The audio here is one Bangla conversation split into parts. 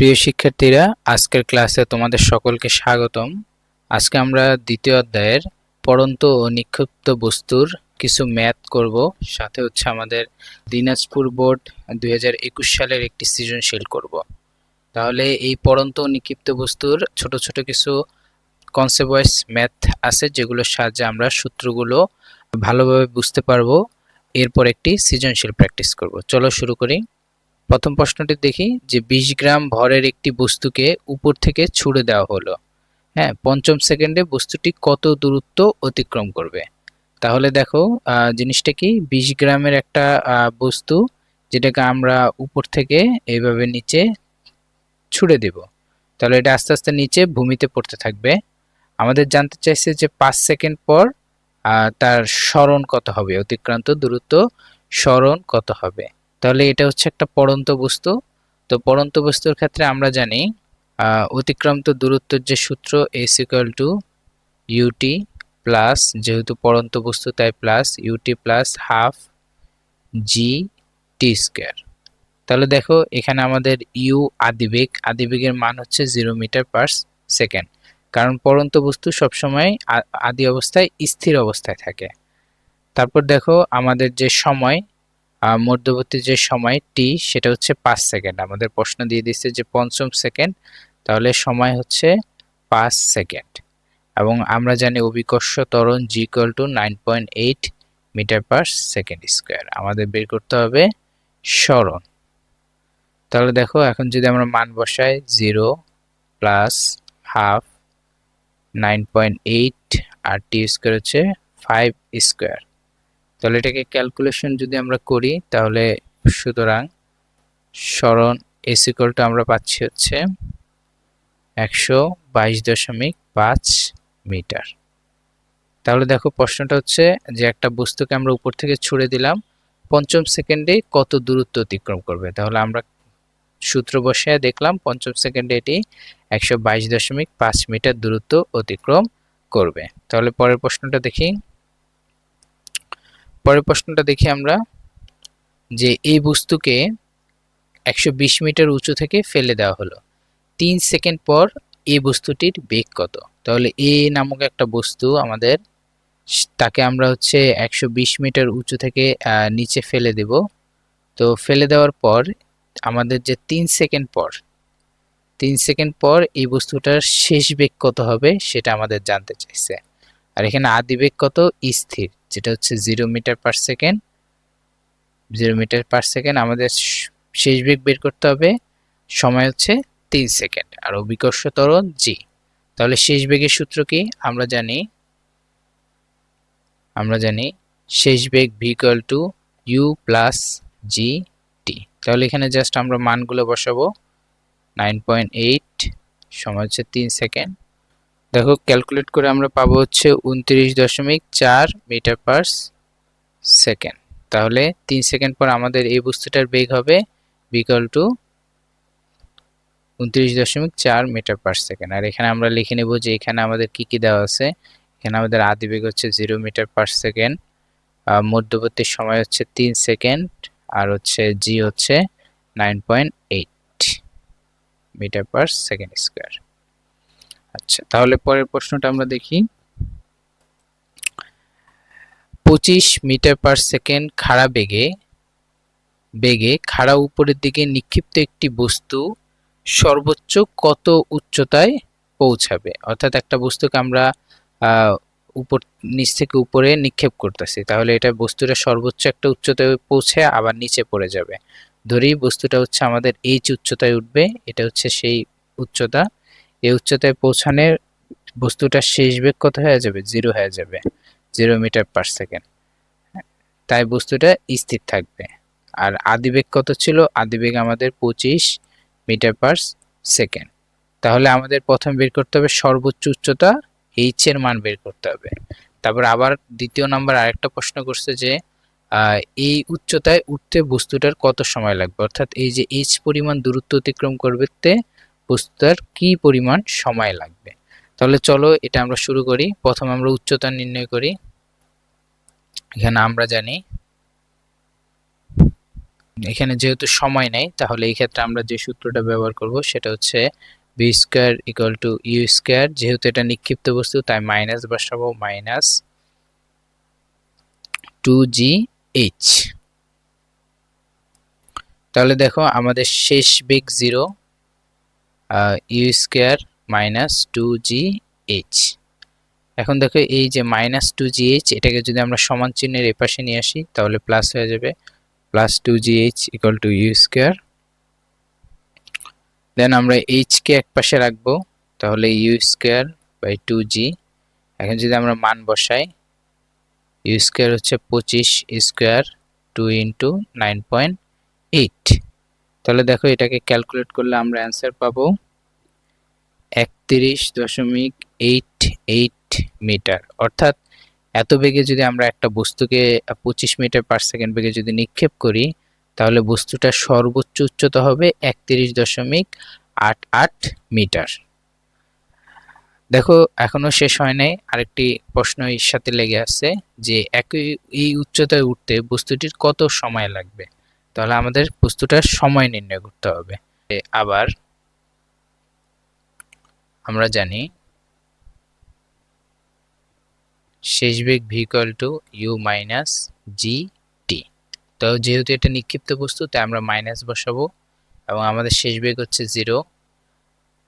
প্রিয় শিক্ষার্থীরা, আজকের ক্লাসে তোমাদের সকলকে স্বাগতম। আজকে আমরা দ্বিতীয় অধ্যায়ের পড়ন্ত ও নিক্ষিপ্ত বস্তুর কিছু ম্যাথ করব। সাথে হচ্ছে আমাদের দিনাজপুর বোর্ড দু হাজার একুশ সালের একটি সৃজনশীল করব। তাহলে এই পড়ন্ত ও নিক্ষিপ্ত বস্তুর ছোট ছোট কিছু কনসেপ্ট ওয়াইজ ম্যাথ আছে, যেগুলোর সাহায্যে আমরা সূত্রগুলো ভালোভাবে বুঝতে পারব। এরপর একটি সৃজনশীল প্র্যাকটিস করব। চলো শুরু করি। প্রথম প্রশ্নটি দেখি যে বিশ গ্রাম ভরের একটি বস্তুকে উপর থেকে ছুড়ে দেওয়া হলো। হ্যাঁ পঞ্চম সেকেন্ডে বস্তুটি কত দূরত্ব অতিক্রম করবে? তাহলে দেখো জিনিসটা কি? বিশ গ্রামের একটা বস্তু যেটাকে আমরা উপর থেকে এইভাবে নিচে ছুড়ে দেব। তাহলে এটা আস্তে আস্তে নিচে ভূমিতে পড়তে থাকবে। আমাদের জানতে চাইছে যে পাঁচ সেকেন্ড পর তার স্মরণ কত হবে? অতিক্রান্ত দূরত্ব স্মরণ কত হবে? তাহলে এটা হচ্ছে একটা পড়ন্ত বস্তু। তো পড়ন্ত বস্তুর ক্ষেত্রে আমরা জানি অতিক্রান্ত দূরত্বের যে সূত্র S equal to U T plus যেহেতু পড়ন্ত বস্তু তাই plus U T plus half G T square তাহলে দেখো, এখানে আমাদের ইউ আদিবেগ, আদিবেগের মান হচ্ছে জিরো মিটার পার সেকেন্ড কারণ পড়ন্ত বস্তু সবসময় আদি অবস্থায় স্থির অবস্থায় থাকে। তারপর দেখো, আমাদের যে সময় মধ্যবর্তী যে সময় টি সেটা হচ্ছে পাঁচ সেকেন্ড। আমাদের প্রশ্ন দিয়ে দিচ্ছে যে পঞ্চম সেকেন্ড, তাহলে সময় হচ্ছে পাঁচ সেকেন্ড। এবং আমরা জানি অভিকর্ষ ত্বরণ G to nine point eight metre per second square আমাদের বের করতে হবে স্মরণ। তাহলে দেখো, এখন যদি আমরা মান বসাই zero plus half nine point eight আর টি স্কোয়ার হচ্ছে ফাইভ স্কোয়ার তাহলে এটাকে ক্যালকুলেশন যদি আমরা করি, তাহলে সুতরাং স্মরণ এস ইকুয়ালটা আমরা পাচ্ছি হচ্ছে একশো বাইশ দশমিক পাঁচ মিটার। তাহলে দেখো প্রশ্নটা হচ্ছে যে একটা বস্তুকে আমরা উপর থেকে ছুড়ে দিলাম, পঞ্চম সেকেন্ডে কত দূরত্ব অতিক্রম করবে? তাহলে আমরা সূত্র বসে দেখলাম, পঞ্চম সেকেন্ডে এটি একশো বাইশ দশমিক পাঁচ মিটার দূরত্ব অতিক্রম করবে। তাহলে পরের প্রশ্নটা দেখি। পরের প্রশ্নটা দেখি আমরা, যে এই বস্তুকে একশো বিশ মিটার উঁচু থেকে ফেলে দেওয়া হলো। তিন সেকেন্ড পর এই বস্তুটির বেগ কত? তাহলে এ নামক একটা বস্তু আমাদের, তাকে আমরা হচ্ছে একশো বিশ মিটার উঁচু থেকে নিচে ফেলে দেব। তো ফেলে দেওয়ার পর আমাদের যে তিন সেকেন্ড পর, তিন সেকেন্ড পর এই বস্তুটার শেষ বেগ কত হবে সেটা আমাদের জানতে চাইছে। আর এখানে আদি বেগ কত? স্থির, যেটা হচ্ছে zero metre per second zero metre per second আমাদের শেষ বেগ বের করতে হবে, সময় হচ্ছে তিন সেকেন্ড আর অভিকর্ষ ত্বরণ জি তাহলে শেষ বেগের সূত্র কি? আমরা জানি আমরা জানি শেষ বেগ V equal to U plus G T তাহলে এখানে জাস্ট আমরা মানগুলো বসাবো নাইন পয়েন্ট এইট সময় হচ্ছে তিন সেকেন্ড দেখো ক্যালকুলেট করে আমরা পাবো হচ্ছে উনত্রিশ দশমিক চার মিটার পার সেকেন্ড। তাহলে তিন সেকেন্ড পর আমাদের এই বস্তুটার বেগ হবে বিকল টু উনত্রিশ দশমিক চার মিটার পার সেকেন্ড। আর এখানে আমরা লিখে নেব যে এখানে আমাদের কি কি দেওয়া আছে? এখানে আমাদের আদি বেগ হচ্ছে জিরো মিটার পার সেকেন্ড মধ্যবর্তী সময় হচ্ছে তিন সেকেন্ড, আর হচ্ছে জি হচ্ছে nine point eight metre per second square আচ্ছা তাহলে পরের প্রশ্নটা আমরা দেখি। পঁচিশ মিটার পার সেকেন্ড খাড়া বেগে বেগে খাড়া উপরের দিকে নিক্ষিপ্ত একটি বস্তু সর্বোচ্চ কত উচ্চতায় পৌঁছাবে? অর্থাৎ একটা বস্তুকে আমরা উপর, নিচ থেকে উপরে নিক্ষেপ করতেছি। তাহলে এটা বস্তুটা সর্বোচ্চ একটা উচ্চতায় পৌঁছে আবার নিচে পড়ে যাবে। ধরি বস্তুটা হচ্ছে আমাদের এইচ উচ্চতায় উঠবে, এটা হচ্ছে সেই উচ্চতা। এই উচ্চতায় পৌঁছানোর বস্তুটার শেষ বেগ কত হয়ে যাবে? জিরো হয়ে যাবে। জিরো মিটার পার সেকেন্ড তাই বস্তুটা স্থির থাকবে। আর আদিবেগ কত ছিল? আদিবেগ আমাদের পঁচিশ মিটার পার সেকেন্ড তাহলে আমাদের প্রথম বের করতে হবে সর্বোচ্চ উচ্চতা এইচ এর মান বের করতে হবে। তারপর আবার দ্বিতীয় নাম্বার আরেকটা প্রশ্ন করছে যে এই উচ্চতায় উঠতে বস্তুটার কত সময় লাগবে? অর্থাৎ এই যে এইচ পরিমাণ দূরত্ব অতিক্রম করতে বস্তুটার কি পরিমাণ সময় লাগবে? তাহলে চলো এটা আমরা শুরু করি। প্রথম আমরা উচ্চতা নির্ণয় করি। এখানে আমরা জানি, এখানে যেহেতু সময় নেই, তাহলে এই ক্ষেত্রে আমরা যে সূত্রটা ব্যবহার করব সেটা হচ্ছে B square equal to U square যেহেতু এটা নিক্ষিপ্ত বস্তু, তাই মাইনাস বসাবো মাইনাস টু জি এইচ তাহলে দেখো, আমাদের শেষ বেগ zero U square minus two G H এখন দেখো এই যে মাইনাস টু জি এইচ এটাকে যদি আমরা সমান চিহ্নের এপাশে নিয়ে আসি, তাহলে প্লাস হয়ে যাবে। Plus two G H equal to U square then আমরা এইচকে এক পাশে রাখব, তাহলে U square by two G এখন যদি আমরা মান বসাই ইউ স্কোয়ার হচ্ছে পঁচিশ square two into nine point eight তাহলে দেখো এটাকে ক্যালকুলেট করলে আমরা অ্যান্সার পাবো একত্রিশ দশমিক এইট এইট মিটার অর্থাৎ এত বেগে যদি আমরা একটা বস্তুকে পঁচিশ মিটার পার সেকেন্ড বেগে যদি নিক্ষেপ করি, তাহলে বস্তুটার সর্বোচ্চ উচ্চতা হবে একত্রিশ দশমিক আট আট মিটার দেখো, এখনও শেষ হয় নাই। আরেকটি প্রশ্ন এর সাথে লেগে আছে যে, একই এই উচ্চতায় উঠতে বস্তুটির কত সময় লাগবে? তাহলে আমাদের বস্তুটার সময় নির্ণয় করতে হবে। আবার আমরা জানি শেষ বেগ V equal to U minus G T তো যেহেতু এটা নিক্ষিপ্ত বস্তু, তাই আমরা মাইনাস বসাবো এবং আমাদের শেষ বেগ হচ্ছে জিরো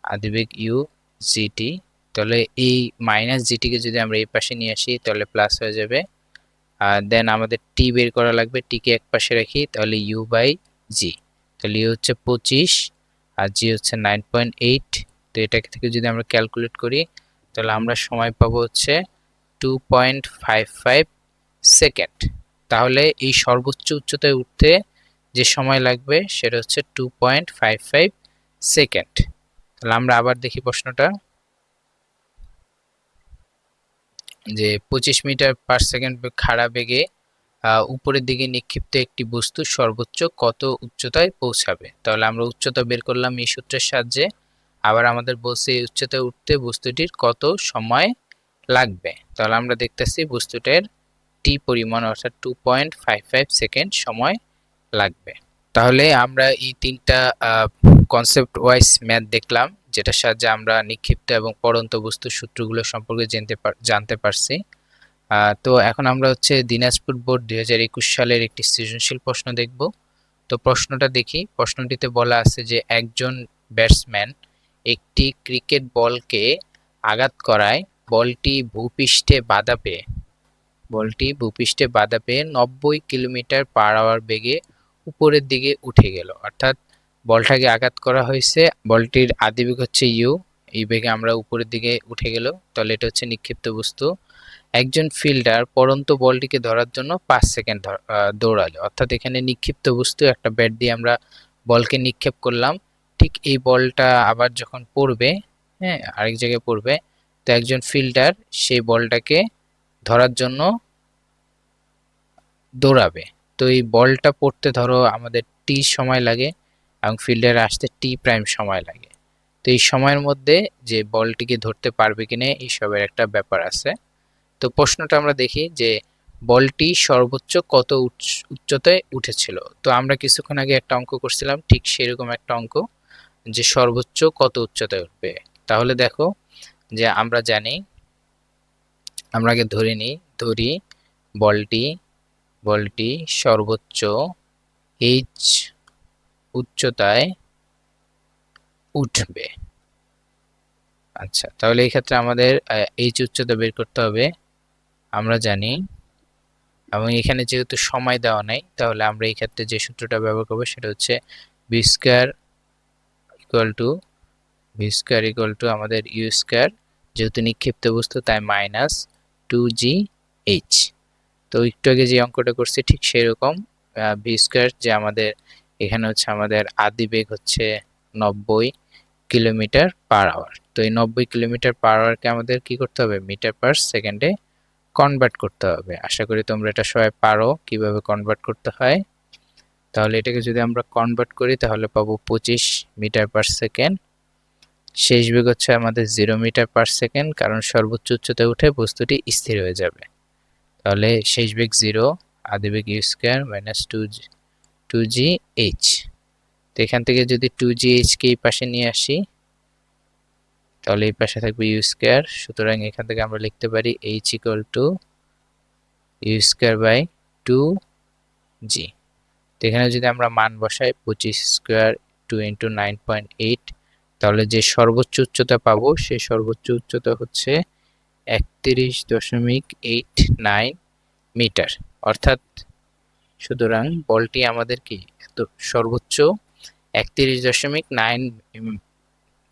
আদিবেগ ইউ জিটি তাহলে এই মাইনাস জিটিকে যদি আমরা এই পাশে নিয়ে আসি, তাহলে প্লাস হয়ে যাবে দেন আমাদের টি বের করা লাগবে টিকে এক পাশে রাখি, তাহলে ইউ বাই জি তাহলে ইউ হচ্ছে পঁচিশ, আর জি হচ্ছে নাইন পয়েন্ট এইট তো এটাকে থেকে যদি আমরা ক্যালকুলেট করি, তাহলে আমরা সময় পাবো হচ্ছে two point five five second তাহলে এই সর্বোচ্চ উচ্চতায় উঠতে যে সময় লাগবে, সেটা হচ্ছে two point five five second তাহলে আমরা আবার দেখি প্রশ্নটা। যে পঁচিশ মিটার পার সেকেন্ড খাড়া বেগে উপরের দিকে নিক্ষিপ্ত একটি বস্তু সর্বোচ্চ কত উচ্চতায় পৌঁছাবে? তাহলে আমরা উচ্চতা বের করলাম এই সূত্রের সাহায্যে। আবার আমাদের বলছে এই উচ্চতায় উঠতে বস্তুটির কত সময় লাগবে? তাহলে আমরা দেখতেছি বস্তুটার টি পরিমাণ অর্থাৎ two point five five second সময় লাগবে। তাহলে আমরা এই তিনটা কনসেপ্ট ওয়াইজ ম্যাথ দেখলাম। যেটার সাহায্যে আমরা নিক্ষিপ্ত এবং পড়ন্ত বস্তুর সূত্রগুলো সম্পর্কে জানতে জানতে পারছি। তো এখন আমরা হচ্ছে দিনাজপুর বোর্ড দুই হাজার একুশ সালের একটি সৃজনশীল প্রশ্ন দেখব। তো প্রশ্নটা দেখি। প্রশ্নটিতে বলা আছে যে, একজন ব্যাটসম্যান একটি ক্রিকেট বলকে আঘাত করায়, বলটি ভূপৃষ্ঠে বাধা পেয়ে, বলটি ভূপৃষ্ঠে বাধা পেয়ে নব্বই কিলোমিটার পার আওয়ার বেগে উপরের দিকে উঠে গেল। অর্থাৎ বলটাকে আঘাত করা হয়েছে। বলটির আদিবেগ হচ্ছে ইউ এই বেগে আমরা উপরের দিকে উঠে গেল। তাহলে এটা হচ্ছে নিক্ষিপ্ত বস্তু। একজন ফিল্ডার পরন্ত বলটিকে ধরার জন্য পাঁচ সেকেন্ড দৌড়ালো। অর্থাৎ এখানে নিক্ষিপ্ত বস্তু, একটা ব্যাট দিয়ে আমরা বলকে নিক্ষেপ করলাম। ঠিক এই বলটা আবার যখন পড়বে হ্যাঁ আরেক জায়গায় পড়বে, তো একজন ফিল্ডার সেই বলটাকে ধরার জন্য দৌড়াবে। তো এই বলটা পড়তে ধরো আমাদের টি সময় লাগে। এবং ফিল্ডারে আসতে টি প্রাইম সময় লাগে। তো এই সময়ের মধ্যে যে বলটিকে ধরতে পারবে কিনা এইসবের একটা ব্যাপার আছে। তো প্রশ্নটা আমরা দেখি যে বলটি সর্বোচ্চ কত উচ্চতায় উঠেছিল? তো আমরা কিছুক্ষণ আগে একটা অঙ্ক করছিলাম, ঠিক সেরকম একটা অঙ্ক যে সর্বোচ্চ কত উচ্চতায় উঠবে। তাহলে দেখো যে আমরা জানি, আমরা আগে ধরে নিই, ধরি বলটি বলটি সর্বোচ্চ এইচ উচ্চতায় উঠবে। আচ্ছা তাহলে এই ক্ষেত্রে আমাদের এইচ উচ্চতা বের করতে হবে। আমরা জানি, এবং এখানে যেহেতু সময় দেওয়া নাই, তাহলে আমরা এই ক্ষেত্রে যে সূত্রটা ব্যবহার করব সেটা হচ্ছে B square equal to V square equal to আমাদের ইউ স্কোয়ার যেহেতু নিক্ষিপ্ত বস্তু, তাই মাইনাস টু জি এইচ তো একটু আগে যে অঙ্কটা করছি, ঠিক সেরকম ভি স্কোয়ার যে আমাদের এখানে হচ্ছে আমাদের আদি বেগ হচ্ছে নব্বই কিলোমিটার পার আওয়ার তো এই নব্বই কিলোমিটার পার আওয়ারকে আমাদের কি করতে হবে? মিটার পার সেকেন্ডে কনভার্ট করতে হবে। আশা করি তোমরা এটা সবাই পারো কীভাবে কনভার্ট করতে হয়। তাহলে এটাকে যদি আমরা কনভার্ট করি, তাহলে পাবো পঁচিশ মিটার পার সেকেন্ড। শেষ বেগ হচ্ছে আমাদের জিরো মিটার পার সেকেন্ড, কারণ সর্বোচ্চ উচ্চতায় উঠে বস্তুটি স্থির হয়ে যাবে। তাহলে শেষ বেগ জিরো আদি বেগ U square minus two two G H তো এখান থেকে যদি টু জি এইচকে এই পাশে নিয়ে আসি, তাহলে এই পাশে থাকবে ইউ স্কোয়ার সুতরাং এখান থেকে আমরা লিখতে পারি H equal to U square by two G তো এখানে যদি আমরা মান বসাই, পঁচিশ square two into nine point eight তাহলে যে সর্বোচ্চ উচ্চতা পাবো, সেই সর্বোচ্চ উচ্চতা হচ্ছে একত্রিশ দশমিক এইট নাইন মিটার অর্থাৎ সুতরাং বলটি আমাদের কি এত সর্বোচ্চ একত্রিশ দশমিক নাইন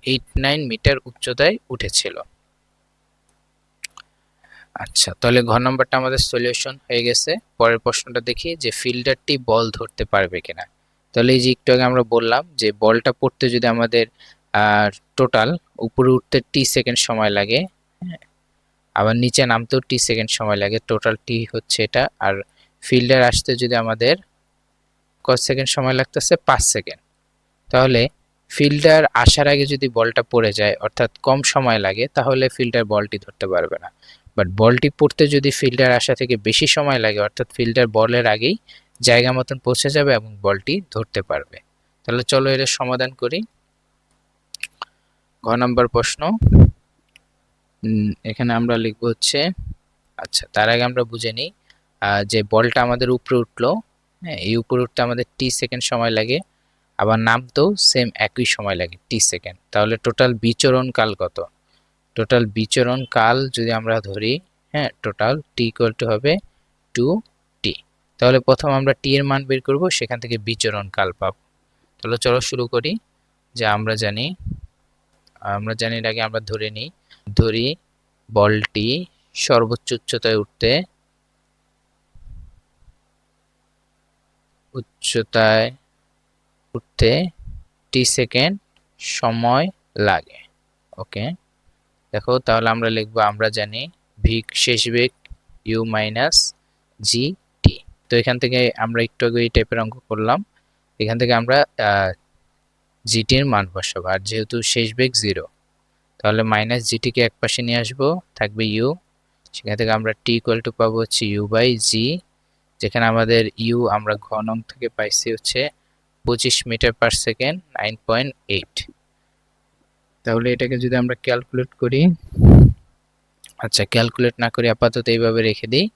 এইট নাইন মিটার উচ্চতায় উঠেছিল। আচ্ছা তাহলে ঘর নম্বরটা আমাদের সলিউশন হয়ে গেছে। পরের প্রশ্নটা দেখি যে ফিল্ডারটি বল ধরতে পারবে কিনা। তাহলে এই যে একটু আগে আমরা বললাম যে বলটা পড়তে যদি আমাদের টোটাল উপরে উঠতে টি সেকেন্ড সময় লাগে হ্যাঁ, আবার নিচে নামতেও টি সেকেন্ড সময় লাগে টোটাল টি হচ্ছে এটা আর ফিল্ডার আসতে যদি আমাদের কত সেকেন্ড সময় লাগতেছে? পাঁচ সেকেন্ড। তাহলে ফিল্ডার আসার আগে যদি বলটা পড়ে যায়, অর্থাৎ কম সময় লাগে, তাহলে ফিল্ডার বলটি ধরতে পারবে না। বাট বলটি পড়তে যদি ফিল্ডার আসা থেকে বেশি সময় লাগে, অর্থাৎ ফিল্ডার বলের আগেই জায়গা মতন পৌঁছে যাবে এবং বলটি ধরতে পারবে। তাহলে চলো এটা সমাধান করি। ঘ নম্বর প্রশ্ন। এখানে আমরা লিখব হচ্ছে আচ্ছা তার আগে আমরা বুঝে নিই। যে বলটা আমাদের উপরে উঠল হ্যাঁ এই উপরে উঠতে আমাদের টি সেকেন্ড সময় লাগে, আবার নামতেও সেম একই সময় লাগে টি সেকেন্ড তাহলে টোটাল বিচরণ কাল কত? টোটাল বিচরণ কাল যদি আমরা ধরি হ্যাঁ টোটাল টি ইকুয়াল টু হবে টু টি তাহলে প্রথম আমরা টি এর মান বের করব, সেখান থেকে বিচরণ কাল পাব। তাহলে চলো শুরু করি, যে আমরা জানি আমরা জানি আগে আমরা ধরে নিই, ধরি বলটি সর্বোচ্চ উচ্চতায় উঠতে উচ্চতায় উঠতে টি সেকেন্ড সময় লাগে। ওকে? দেখো, তাহলে আমরা লিখব, আমরা জানি ভি শেষ বেগ ইউ মাইনাস জি টি তো এখান থেকে আমরা একটু আগে এই টাইপের অঙ্ক করলাম। এখান থেকে আমরা জিটির মান বসাবো। আর যেহেতু শেষ বেগ জিরো তাহলে মাইনাস জিটিকে এক পাশে নিয়ে আসব, থাকবে ইউ সেখান থেকে আমরা টি ইকুয়াল টু পাবো হচ্ছে ইউ বাই জি যেখানে আমাদের ইউ আমরা ঘনং থেকে পাইছি হচ্ছে পঁচিশ metre per second nine point eight তাহলে এটাকে যদি আমরা ক্যালকুলেট করি আচ্ছা ক্যালকুলেট না করি আপাতত এইভাবে রেখে দিই,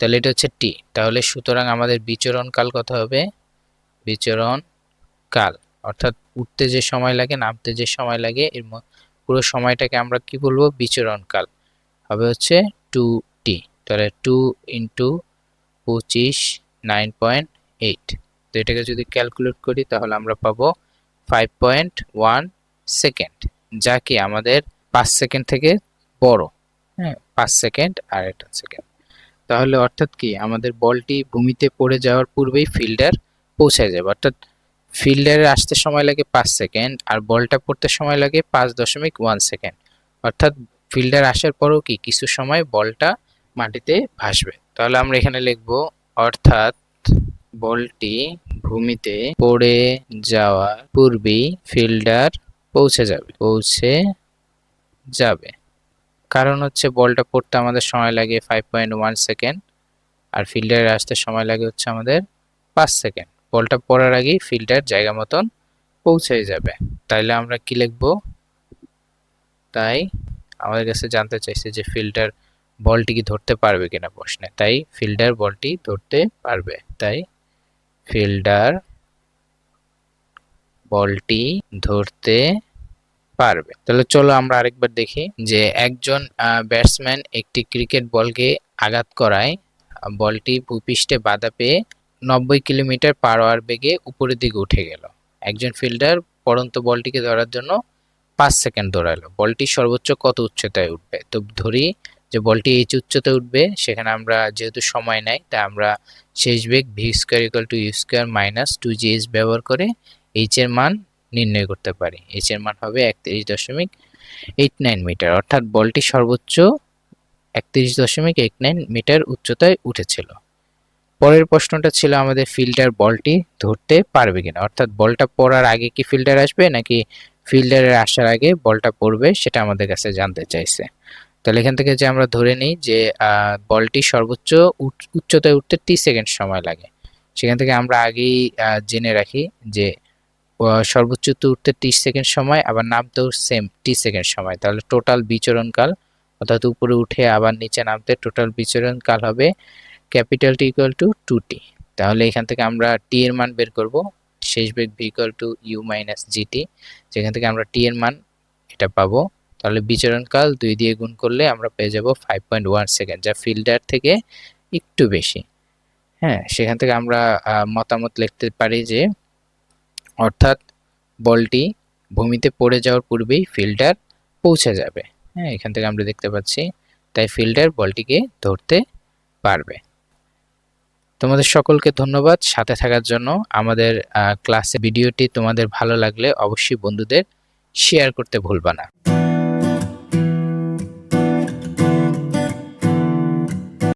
তাহলে এটা হচ্ছে টি তাহলে সুতরাং আমাদের বিচরণ কাল কত হবে? বিচরণ কাল। অর্থাৎ উঠতে যে সময় লাগে, নামতে যে সময় লাগে, এর পুরো সময়টাকে আমরা কি বলব? বিচরণ কাল। হবে হচ্ছে টু টি তাহলে টু ইন্টু পঁচিশ নাইন পয়েন্ট এইট তো এটাকে যদি ক্যালকুলেট করি, তাহলে আমরা পাবো ফাইভ পয়েন্ট ওয়ান সেকেন্ড যা কি আমাদের পাঁচ সেকেন্ড থেকে বড়। হ্যাঁ পাঁচ সেকেন্ড আর একটা সেকেন্ড তাহলে অর্থাৎ কি, আমাদের বলটি ভূমিতে পড়ে যাওয়ার পূর্বেই ফিল্ডার পৌঁছায় যাবে। অর্থাৎ ফিল্ডারে আসতে সময় লাগে পাঁচ সেকেন্ড আর বলটা পড়তে সময় লাগে পাঁচ দশমিক ওয়ান সেকেন্ড অর্থাৎ ফিল্ডার আসার পরও কি, কিছু সময় বলটা মাটিতে ভাসবে। তাহলে আমরা এখানে লিখব, অর্থাৎ বলটি ভূমিতে পড়ে যাওয়ার পূর্বেই ফিল্ডার পৌঁছে যাবে পৌঁছে যাবে। কারণ হচ্ছে বলটা পড়তে আমাদের সময় লাগে ফাইভ পয়েন্ট ওয়ান সেকেন্ড আর ফিল্ডারে আসতে সময় লাগে হচ্ছে আমাদের পাঁচ সেকেন্ড বলটা পড়ার আগেই ফিল্ডার জায়গা মতন পৌঁছে যাবে। তাইলে আমরা কি লিখব? তাই আমাদের কাছে জানতে চাইছে যে ফিল্ডার বলটি কি ধরতে পারবে কিনা প্রশ্নে? তাই ফিল্ডার বলটি ধরতে পারবে। তাই ফিল্ডার বলটি ধরতে পারবে। তাহলে চলো আমরা আরেকবার দেখি যে একজন ব্যাটসম্যান একটি ক্রিকেট বলকে আঘাত করায়। বলটি ভূপৃষ্ঠে বাধা পেয়ে নব্বই কিলোমিটার পার আওয়ার বেগে উপরের দিকে উঠে গেল। একজন ফিল্ডার পরন্ত বলটিকে ধরার জন্য পাঁচ সেকেন্ড দৌড়ালো। বলটি সর্বোচ্চ কত উচ্চতায় উঠবে? তো ধরি যে বলটি এইচ উচ্চতায় উঠবে, সেখানে আমরা যেহেতু সময় নাই তাই আমরা শেষ বেগ V square equal to U square minus two G H ব্যবহার করে এইচ এর মান নির্ণয় করতে পারি। এইচ এর মান হবে একত্রিশ দশমিক এইট নাইন মিটার, অর্থাৎ বলটি সর্বোচ্চ একত্রিশ দশমিক এইট নাইন মিটার উচ্চতায় উঠেছিল। পরের প্রশ্নটা ছিল আমাদের ফিল্ডার বলটি ধরতে পারবে কিনা, অর্থাৎ বলটা পড়ার আগে কি ফিল্ডার আসবে, নাকি ফিল্ডারের আসার আগে বলটা পড়বে, সেটা আমাদের কাছে জানতে চাইছে। তাহলে এখান থেকে যে আমরা ধরে নিই যে বলটি সর্বোচ্চ উচ্চতায় উঠতে টি সেকেন্ড সময় লাগে। সেখান থেকে আমরা আগেই জেনে রাখি যে সর্বোচ্চ উঠতে ত্রিশ সেকেন্ড সময়, আবার নামতেও সেম ত্রিশ সেকেন্ড সময়। তাহলে টোটাল বিচরণকাল, অর্থাৎ উপরে উঠে আবার নিচে নামতে টোটাল বিচরণকাল হবে capital T equal to two T তাহলে এখান থেকে আমরা টি এর মান বের করব শেষ বেগ V equal to U minus GT যেখান থেকে আমরা টি এর মান এটা পাবো। তাহলে বিচরণকাল দুই দিয়ে গুণ করলে আমরা পেয়ে যাব ফাইভ পয়েন্ট ওয়ান সেকেন্ড যা ফিল্ডার থেকে একটু বেশি। হ্যাঁ সেখান থেকে আমরা মতামত লিখতে পারি যে, অর্থাৎ বলটি ভূমিতে পড়ে যাওয়ার পূর্বেই ফিল্ডার পৌঁছে যাবে। হ্যাঁ এখান থেকে আমরা দেখতে পাচ্ছি, তাই ফিল্ডার বলটিকে ধরতে পারবে। তোমাদের সকলকে ধন্যবাদ সাথে থাকার জন্য। আমাদের ক্লাসে ভিডিওটি তোমাদের ভালো লাগলে অবশ্যই বন্ধুদের শেয়ার করতে ভুলবা না।